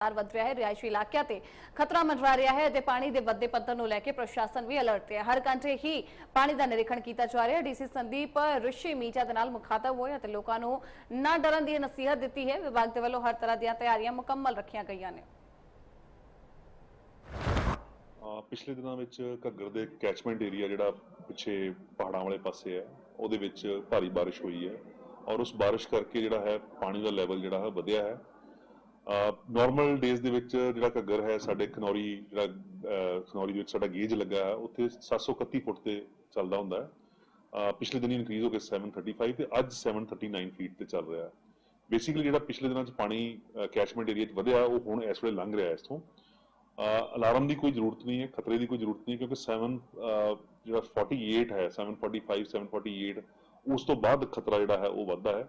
ਲਗਾਤਾਰ ਵੱਧ ਰਿਹਾ ਹੈ ਰਿਹਾਇਸ਼ੀ ਇਲਾਕਿਆਂ ਤੇ। ਖਤਰਾ ਮੰਡਰਾ ਰਿਹਾ ਹੈ ਤੇ ਪਾਣੀ ਦੇ ਵੱਧਦੇ ਪੱਧਰ ਨੂੰ ਲੈ ਕੇ ਪ੍ਰਸ਼ਾਸਨ ਵੀ ਅਲਰਟ ਹੈ। ਹਰ ਘੰਟੇ ਹੀ ਪਾਣੀ ਦਾ ਨਿਰੀਖਣ ਕੀਤਾ ਜਾ ਰਿਹਾ ਹੈ। ਡੀਸੀ ਸੰਦੀਪ, ਰਿਸ਼ੀ ਮੀਜਾ ਦੇ ਨਾਲ ਮੁਖਾਤਬ ਹੋਏ ਅਤੇ ਲੋਕਾਂ ਨੂੰ ਨਾ ਡਰਨ ਦੀ ਨਸੀਹਤ ਦਿੱਤੀ ਹੈ। ਵਿਭਾਗ ਦੇ ਵੱਲੋਂ ਹਰ ਤਰ੍ਹਾਂ ਦੀਆਂ ਤਿਆਰੀਆਂ ਮੁਕੰਮਲ ਰੱਖੀਆਂ ਗਈਆਂ ਨੇ। ਪਿਛਲੇ ਦਿਨਾਂ ਵਿੱਚ ਘੱਗਰ ਦੇ ਕੈਚਮੈਂਟ ਏਰੀਆ ਜਿਹੜਾ ਪਿੱਛੇ ਪਹਾੜਾਂ ਵਾਲੇ ਪਾਸੇ ਹੈ, ਉਹਦੇ ਵਿੱਚ ਭਾਰੀ ਬਾਰਿਸ਼ ਹੋਈ ਹੈ ਔਰ ਉਸ ਬਾਰਿਸ਼ ਕਰਕੇ ਜਿਹੜਾ ਹੈ ਪਾਣੀ ਦਾ ਲੈਵਲ ਜਿਹੜਾ ਹੈ ਵਧਿਆ ਹੈ। ਨਾਰਮਲ ਡੇਜ਼ ਦੇ ਵਿੱਚ ਜਿਹੜਾ ਘੱਗਰ ਹੈ ਸਾਡੇ ਖਨੌਰੀ ਜਿਹੜਾ ਅਹ, ਖਨੌਰੀ ਦੇ ਵਿੱਚ ਸਾਡਾ ਗੇਜ ਲੱਗਾ ਹੈ ਉੱਥੇ 731 ਫੁੱਟ ਤੇ ਚੱਲਦਾ ਹੁੰਦਾ ਹੈ। ਅਹ, ਪਿਛਲੇ ਦਿਨੀ ਇਨਕਰੀਜ਼ ਹੋ ਕੇ 735 ਤੇ ਅੱਜ 739 ਫੀਟ ਤੇ ਚੱਲ ਰਿਹਾ ਹੈ। ਬੇਸਿਕਲੀ ਜਿਹੜਾ ਪਿਛਲੇ ਦਿਨਾਂ 'ਚ ਪਾਣੀ ਕੈਚਮੈਂਟ ਏਰੀਆ 'ਚ ਵਧਿਆ ਉਹ ਹੁਣ ਇਸ ਵੇਲੇ ਲੰਘ ਰਿਹਾ ਇਸ ਤੋਂ। ਅਲਾਰਮ ਦੀ ਕੋਈ ਜ਼ਰੂਰਤ ਨਹੀਂ ਹੈ ਖਤਰੇ ਦੀ ਕੋਈ ਜ਼ਰੂਰਤ ਨਹੀਂ ਕਿਉਂਕਿ 7 ਜਿਹੜਾ 48 ਹੈ 745 748 ਉਸ ਤੋਂ ਬਾਅਦ ਖਤਰਾ ਜਿਹੜਾ ਹੈ ਉਹ ਵੱਧਦਾ ਹੈ।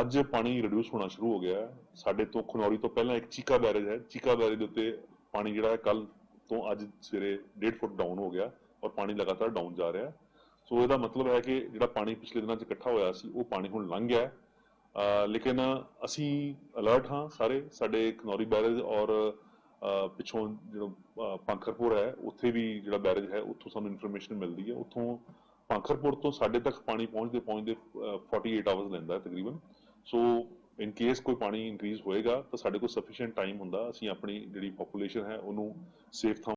ਅੱਜ ਪਾਣੀ ਰਿਡਿਊਸ ਹੋਣਾ ਸ਼ੁਰੂ ਹੋ ਗਿਆ ਸਾਡੇ ਤੋਂ ਖਨੌਰੀ ਤੋਂ ਪਹਿਲਾਂ ਇੱਕ ਚੀਕਾ ਬੈਰੇਜ ਹੈ। ਚੀਕਾ ਬੈਰੇਜ ਦੇ ਉੱਤੇ ਪਾਣੀ ਜਿਹੜਾ ਹੈ ਕੱਲ ਤੋਂ ਅੱਜ ਸਵੇਰੇ 1.5 ਫੁੱਟ ਡਾਊਨ ਹੋ ਗਿਆ ਔਰ ਪਾਣੀ ਲਗਾਤਾਰ ਡਾਊਨ ਜਾ ਰਿਹਾ ਸੋ ਇਹਦਾ ਮਤਲਬ ਹੈ ਕਿ ਜਿਹੜਾ ਪਾਣੀ ਪਿਛਲੇ ਦਿਨਾਂ 'ਚ ਇਕੱਠਾ ਹੋਇਆ ਸੀ, ਉਹ ਪਾਣੀ ਹੁਣ ਲੰਘ ਗਿਆ ਲੇਕਿਨ ਅਸੀਂ ਅਲਰਟ ਹਾਂ ਸਾਰੇ, ਸਾਡੇ ਖਨੌਰੀ ਬੈਰੇਜ ਔਰ, ਅਹ, ਪਿੱਛੋਂ ਜਿਹੜਾ, ਅਹ ਹੈ, ਉੱਥੇ ਵੀ ਜਿਹੜਾ ਬੈਰੇਜ ਹੈ, ਉੱਥੋਂ ਸਾਨੂੰ ਇਨਫੋਰਮੇਸ਼ਨ ਮਿਲਦੀ ਹੈ। ਉੱਥੋਂ ਪਾਂਖਰਪੁਰ ਤੋਂ ਸਾਡੇ ਤੱਕ ਪਾਣੀ ਪਹੁੰਚਦੇ ਪਹੁੰਚਦੇ 48 ਆਵਰਸ ਲੈਂਦਾ ਤਕਰੀਬਨ ਸੋ ਇਨ ਕੇਸ ਕੋਈ ਪਾਣੀ ਇਨਕਰੀਜ਼ ਹੋਏਗਾ ਤਾਂ ਸਾਡੇ ਕੋਲ ਸਫੀਸ਼ੀਐਂਟ ਟਾਈਮ ਹੁੰਦਾ ਅਸੀਂ ਆਪਣੀ ਜਿਹੜੀ ਪੋਪੂਲੇਸ਼ਨ ਹੈ ਉਹਨੂੰ ਸੇਫ ਥਾਂ